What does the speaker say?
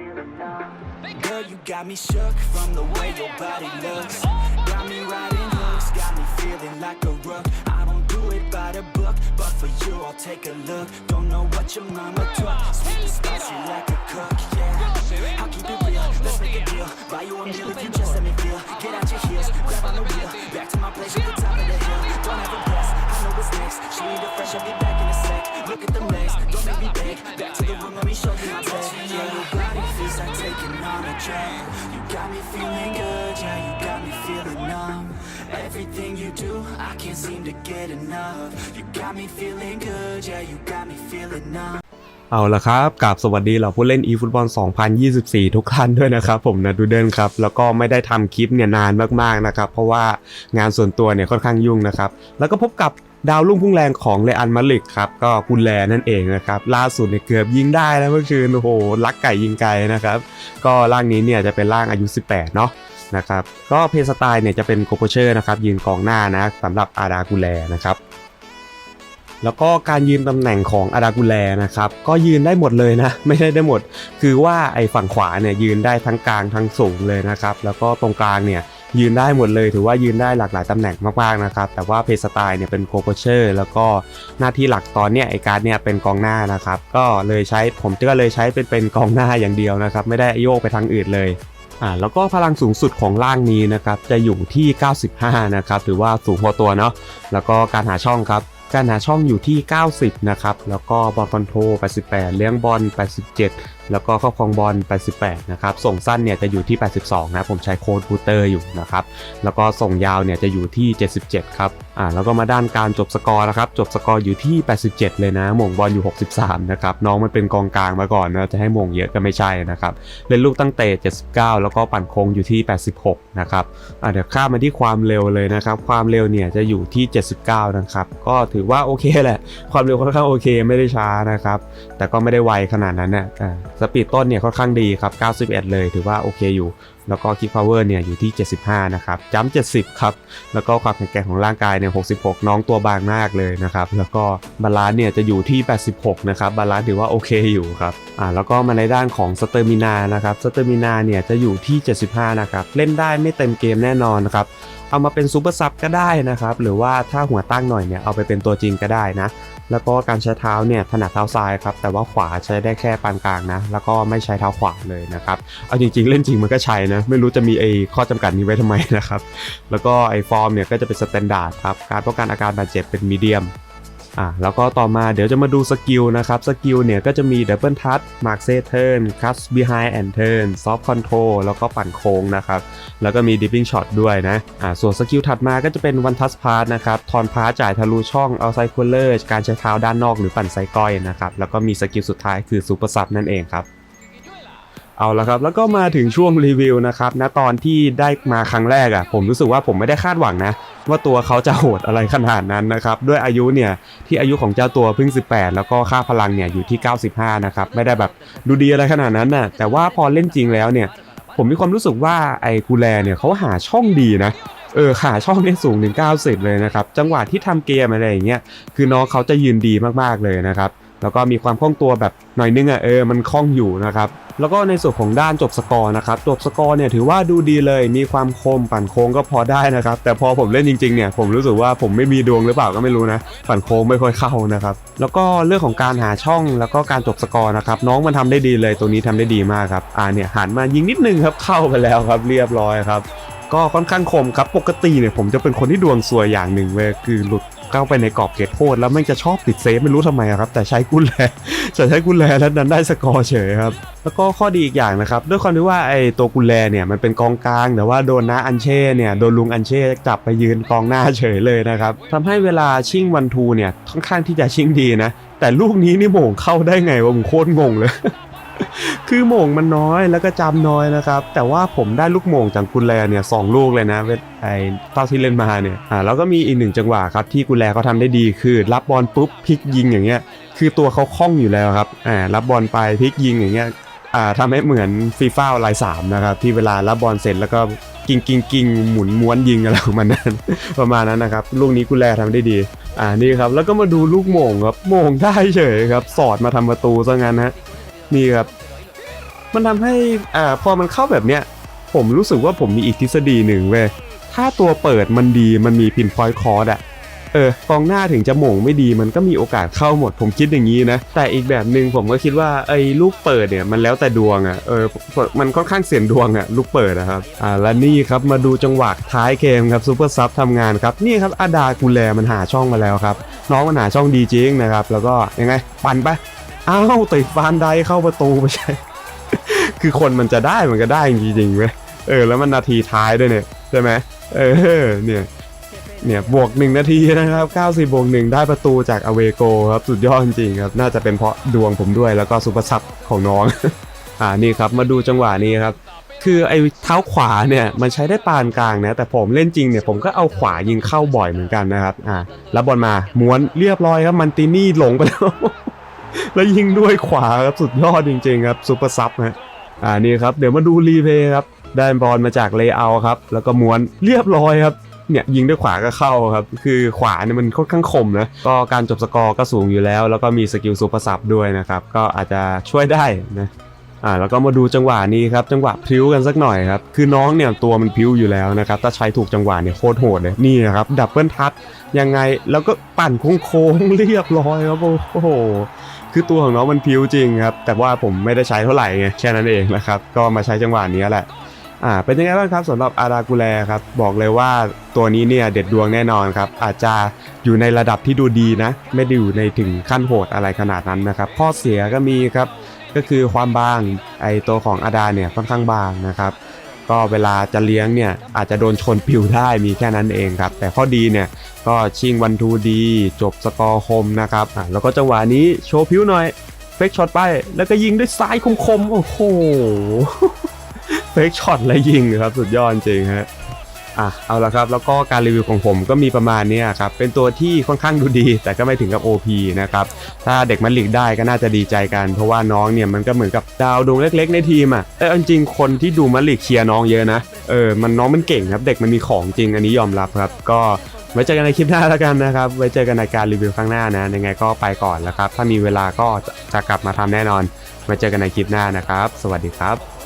Girl, you got me shook from the way your body looks. Got me riding hooks, got me feeling like a rook. I don't do it by the book, but for you I'll take a look. Don't know what your mama took. Sweet and spicy like a cook, yeah. I'll keep it real, let's make a deal. Buy you a meal if you just let me feel. Get out your heels, grab on the wheel. Back to my place on a drug. You got me feeling good, yeah, you got me feeling numb. Everything you do, I can't seem to get enough. You got me feeling good, yeah, you got me feeling numb. เอาละครับกับสวัสดีเหล่าผู้เล่น eFootball 2024 ทุกท่านด้วยนะครับ ผมนะดูเดินครับ แล้วก็ไม่ได้ทำคลิปเนี่ยนานมากๆนะครับ เพราะว่างานส่วนตัวเนี่ยค่อนข้างยุ่งนะครับ แล้วก็พบกับ ดาวรุ่งพุ่งแรงของเลอันมาลิกครับก็คุณแลนั่นเองนะครับล่าสุดเนี่ยเกือบยิงได้แล้วเมื่อคืนโอ้โหลักไก่ยิงไก่นะครับ ก็ร่างนี้เนี่ยจะเป็นร่างอายุ 18 เนาะนะครับก็เพย์สไตล์เนี่ยจะเป็นโกโปเชอร์นะครับยืนกองหน้านะสำหรับอาดากูแลนะครับแล้วก็การยืนตำแหน่งของอาดากุแลนะครับ ก็ยืนได้หมดเลยนะ ไม่ได้ได้หมด คือว่าไอ้ฝั่งขวาเนี่ยยืนได้ทั้งกลางทั้งสูงเลยนะครับ แล้วก็ตรงกลางเนี่ย ยืนได้หมดเลย ถือว่ายืนได้หลากหลายตำแหน่งมากๆนะครับ แต่ว่าเพย์สไตล์เนี่ยเป็นโคโปเชอร์แล้วก็หน้าที่หลักตอนเนี้ยไอ้การดเนี่ยเป็นกองหน้านะครับ ก็เลยใช้ผมก็เลยใช้เป็นเป็นกองหน้าอย่างเดียวนะครับ ไม่ได้โยกไปทางอื่นเลยอ่าแล้วก็พลังสูงสุดของร่างนี้นะครับจะอยู่ที่ 95 นะครับถือว่าสูงพอตัวเนาะแล้วก็การหาช่องครับการหาช่องอยู่ที่ 90 นะครับ แล้วก็บอลคอนโทร88 เลี้ยงบอล 87 แล้วก็ครอบครองบอล 88 นะครับ ส่งสั้นเนี่ยจะอยู่ที่ 82 นะ ผมใช้โค้ดบูเตอร์อยู่นะครับ แล้วก็ส่งยาวเนี่ยจะอยู่ที่ 77 ครับ อ่า แล้วก็มาด้านการจบสกอร์นะครับ จบสกอร์อยู่ที่ 87 เลยนะหม่งบอลอยู่ 63 นะครับ น้องมันเป็นกองกลางมาก่อนนะจะให้หม่งเยอะก็ไม่ใช่นะครับ เล่นลูกตั้งเตะ 79 แล้วก็ปั่นโค้งอยู่ที่ 86 นะครับ อะเดี๋ยวข้ามมาที่ความเร็วเลยนะครับ ความเร็วเนี่ยจะอยู่ที่ 79 นะครับ ก็ถือว่าโอเคแหละ ความเร็วค่อนข้างโอเค ไม่ได้ช้านะครับ แต่ก็ไม่ได้ไวขนาดนั้นนะอ่าสปีดต้นเนี่ยค่อนข้างดีครับ 91 เลยถือว่าโอเคอยู่ แล้วก็คิกพาวเวอร์เนี่ยอยู่ที่ 75 นะครับจัม70 ครับ แล้วก็ความแข็งแกร่งของร่างกายเนี่ย 66 น้องตัวบางมากเลยนะครับ แล้วก็บาลานซ์เนี่ยจะอยู่ที่ 86 นะครับบาลานซ์ถือว่าโอเคอยู่ครับ อ่าแล้วก็มาในด้านของสเตอร์มินานะครับสเตอร์มินาเนี่ยจะอยู่ที่ 75 นะครับ เล่นได้ไม่เต็มเกมแน่นอนนะครับ เอามาเป็นซูเปอร์ซับก็ได้นะครับ หรือว่าถ้าหัวตั้งหน่อยเนี่ยเอาไปเป็นตัวจริงก็ได้นะ แล้วก็การใช้เท้าเนี่ยถนัดเท้าซ้ายครับ แต่ว่าขวาใช้ได้แค่ปานกลางนะ แล้วก็ไม่ใช้เท้าขวาเลยนะครับ เอาจริงๆ เล่นจริงมันก็ใช้นะ ไม่รู้จะมีไอ้ข้อจำกัดนี้ไว้ทำไมนะครับ แล้วก็ไอ้ฟอร์มเนี่ยก็จะเป็นสแตนดาร์ดครับ การป้องกันอาการบาดเจ็บเป็นมีเดียม อะแล้วก็ต่อมาเดี๋ยวจะมาดูสกิลนะครับสกิลเนี่ยก็จะมีดับเบิลทัชมาร์คเซเทิร์นคัสบีไฮแอนเทิร์นซอฟต์คอนโทรแล้วก็ปั่นโค้งนะครับแล้วก็มีดิปปิ้งช็อตด้วยนะอะส่วนสกิลถัดมาก็จะเป็นวันทัสพาร์นะครับทอนพาร์จ่ายทะลุช่องเอาไซคูลเลอร์การใช้เท้าด้านนอกหรือปั่นไซก้อยนะครับแล้วก็มีสกิลสุดท้ายคือซูเปอร์ซับนั่นเองครับ เอาละครับ แล้วก็มาถึงช่วงรีวิวนะครับณตอนที่ได้มาครั้งแรกอะ่ะ ผมรู้สึกว่าผมไม่ได้คาดหวังนะ ว่าตัวเขาจะโหดอะไรขนาดนั้นนะครับ ด้วยอายุเนี่ย ที่อายุของเจ้าตัวเพิ่ง 18 แล้วก็ค่าพลังเนี่ยอยู่ที่ 95 นะครับ ไม่ได้แบบดูดีอะไรขนาดนั้นน่ะแต่ว่าพอเล่นจริงแล้วเนี่ย ผมมีความรู้สึกว่าไอ้กูแลเนี่ยเขาหาช่องดีนะเออขาช่องเนี่ยสูงถึง90 เลยนะครับ จังหวะที่ทำเกมอะไรอย่างเงี้ยคือน้องเขาจะยืนดีมากๆเลยนะครับ แล้วก็มีความคล่องตัวแบบหน่อยนึงอะเออมันคล่องอยู่นะครับแล้วก็ในส่วนของด้านจบสกอร์นะครับจบสกอร์เนี่ยถือว่าดูดีเลยมีความคมปั่นโค้งก็พอได้นะครับแต่พอผมเล่นจริงๆเนี่ยผมรู้สึกว่าผมไม่มีดวงหรือเปล่าก็ไม่รู้นะปั่นโค้งไม่ค่อยเข้านะครับแล้วก็เรื่องของการหาช่องแล้วก็การจบสกอร์นะครับน้องมันทำได้ดีเลยตรงนี้ทำได้ดีมากครับอ่าเนี่ยหันมายิงนิดนึงครับเข้าไปแล้วครับเรียบร้อยครับก็ค่อนข้างคมครับปกติเนี่ยผมจะเป็นคนที่ดวงซวยอย่างหนึ่งเว้ยคือหลุด เข้าไปในกรอบเขตโทษแล้วแม่งจะชอบติดเซฟไม่รู้ทำไมครับ แต่ใช้กุญแลจะใช้กุญแลแล้วดันได้สกอร์เฉยครับ แล้วก็ข้อดีอีกอย่างนะครับ ด้วยความที่ว่าไอ้ตัวกุญแลเนี่ยมันเป็นกองกลาง แต่ว่าโดนน้าอันเช่เนี่ยโดนลุงอันเช่จับไปยืนกองหน้าเฉยเลยนะครับทำให้เวลาชิ่งวันทูเนี่ยค่อนข้างที่จะชิ่งดีนะแต่ลูกนี้นี่โม่งเข้าได้ไงวะผมโคตรงงเลย คือโม่งมันน้อยแล้วก็จำน้อยนะครับ แต่ว่าผมได้ลูกโม่งจากกุลแลเนี่ยสองลูกเลยนะเวทไอ้เต้าที่เล่นมาเนี่ยอ่าแล้วก็มีอีกหนึ่งจังหวะครับที่กุลแลเขาทำได้ดีคือ รับบอลปุ๊บพลิกยิงอย่างเงี้ย คือตัวเขาคล่องอยู่แล้วครับอ่ารับบอลไปพลิกยิงอย่างเงี้ยอ่าทำให้เหมือนฟีฟ่าลายสามนะครับที่เวลารับบอลเสร็จแล้วก็กิงกิงกิงหมุนม้วนยิงอะไรของมันนั้นประมาณนั้นนะครับ ลูกนี้กุลแลทำได้ดี อ่านี่ครับ แล้วก็มาดูลูกโม่งครับโม่งได้เฉยครับ สอดมาทำประตูซะงั้นฮะ นี่ครับ มันทำให้อ่าพอมันเข้าแบบเนี้ย ผมรู้สึกว่าผมมีอีกทฤษฎีหนึ่งเว้ยถ้าตัวเปิดมันดีมันมีพินพอยต์คอร์ดอะเออกองหน้าถึงจะหม่งไม่ดีมันก็มีโอกาสเข้าหมด ผมคิดอย่างนี้นะ แต่อีกแบบหนึ่งผมก็คิดว่าไอ้ลูกเปิดเนี่ยมันแล้วแต่ดวงอะเออมันค่อนข้างเสี่ยงดวงอะลูกเปิดนะครับอ่าและนี่ครับมาดูจังหวะท้ายเกมครับซูเปอร์ซับทำงานครับนี่ครับอาดากูแลมันหาช่องมาแล้วครับน้องมันหาช่องดีจริงนะครับแล้วก็ยังไงปั่นไป อ้าวติดฟานไดเข้าประตูไปใช่ คือคนมันจะได้มันก็ได้จริงๆเว้ยเออแล้วมันนาทีท้ายด้วยเนี่ยใช่ไหมเออเนี่ยเนี่ยบวกหนึ่งนาทีนะครับ 90 บวกหนึ่งได้ประตูจากอเวโกครับ สุดยอดจริงๆครับ น่าจะเป็นเพราะดวงผมด้วยแล้วก็ซุปเปอร์ซับของน้อง อ่านี่ครับมาดูจังหวะนี้ครับ คือไอ้เท้าขวาเนี่ยมันใช้ได้ปานกลางนะ แต่ผมเล่นจริงเนี่ยผมก็เอาขวายิงเข้าบ่อยเหมือนกันนะครับอ่าแล้วบอลมาม้วนเรียบร้อยครับมันตินี่หลงไปแล้ว แล้วยิงด้วยขวาครับสุดยอดจริงๆครับซุปเปอร์ซับนะอ่านี่ครับเดี๋ยวมาดูรีเพย์ครับได้บอลมาจากเลเยอร์ครับ แล้วก็ม้วนเรียบร้อยครับเนี่ยยิงด้วยขวาก็เข้าครับ คือขวาเนี่ยมันค่อนข้างคมนะ ก็การจบสกอร์ก็สูงอยู่แล้ว แล้วก็มีสกิลซูเปอร์ซับด้วยนะครับ ก็อาจจะช่วยได้นะอ่าแล้วก็มาดูจังหวะนี้ครับ จังหวะพิ้วกันสักหน่อยครับ คือน้องเนี่ยตัวมันพิ้วอยู่แล้วนะครับ ถ้าใช้ถูกจังหวะเนี่ยโคตรโหดเลยนี่นะครับ ดับเบิลทัชยังไงแล้วก็ปั่นโค้งๆเรียบร้อยครับโอ้โห คือตัวของน้องมันพิ้วจริงครับ แต่ว่าผมไม่ได้ใช้เท่าไหร่ไงแค่นั้นเองนะครับ ก็มาใช้จังหวะนี้แหละอ่าเป็นยังไงบ้างครับสำหรับอารากูแลครับบอกเลยว่าตัวนี้เนี่ยเด็ดดวงแน่นอนครับ อาจจะอยู่ในระดับที่ดูดีนะ ไม่ได้อยู่ในถึงขั้นโหดอะไรขนาดนั้นนะครับ ข้อเสียก็มีครับก็คือความบางไอตัวของอาดาเนี่ยค่อนข้างบางนะครับ ก็เวลาจะเลี้ยงเนี่ยอาจจะโดนชนปิวได้มีแค่นั้นเองครับ แต่ข้อดีเนี่ยก็ชิงวันทูดี จบสกอร์คมนะครับอะแล้วก็จังหวะนี้โชว์ผิวหน่อย เฟกช็อตไปแล้วก็ยิงด้วยซ้ายคมๆ โอ้โห เฟกช็อตและยิงครับสุดยอดจริงฮะ อะเอาละครับแล้วก็การรีวิวของผมก็มีประมาณนี้ครับเป็นตัวที่ค่อนข้างดูดี แต่ก็ไม่ถึงกับ OP นะครับถ้าเด็กมันหลีกได้ก็น่าจะดีใจกัน เพราะว่าน้องเนี่ยมันก็เหมือนกับดาวดวงเล็ก ๆ ในทีมอะเออจริงๆคนที่ดูมันหลีกเชียร์น้องเยอะนะเออมันน้องมันเก่งครับเด็กมันมีของจริงอันนี้ยอมรับครับก็ไว้เจอกันในคลิปหน้าแล้วกันนะครับ ไว้เจอกันในการรีวิวครั้งหน้านะ ยังไงก็ไปก่อนแล้วครับ ถ้ามีเวลาก็จะจะกลับมาทำแน่นอน ไว้เจอกันในคลิปหน้านะครับ สวัสดีครับ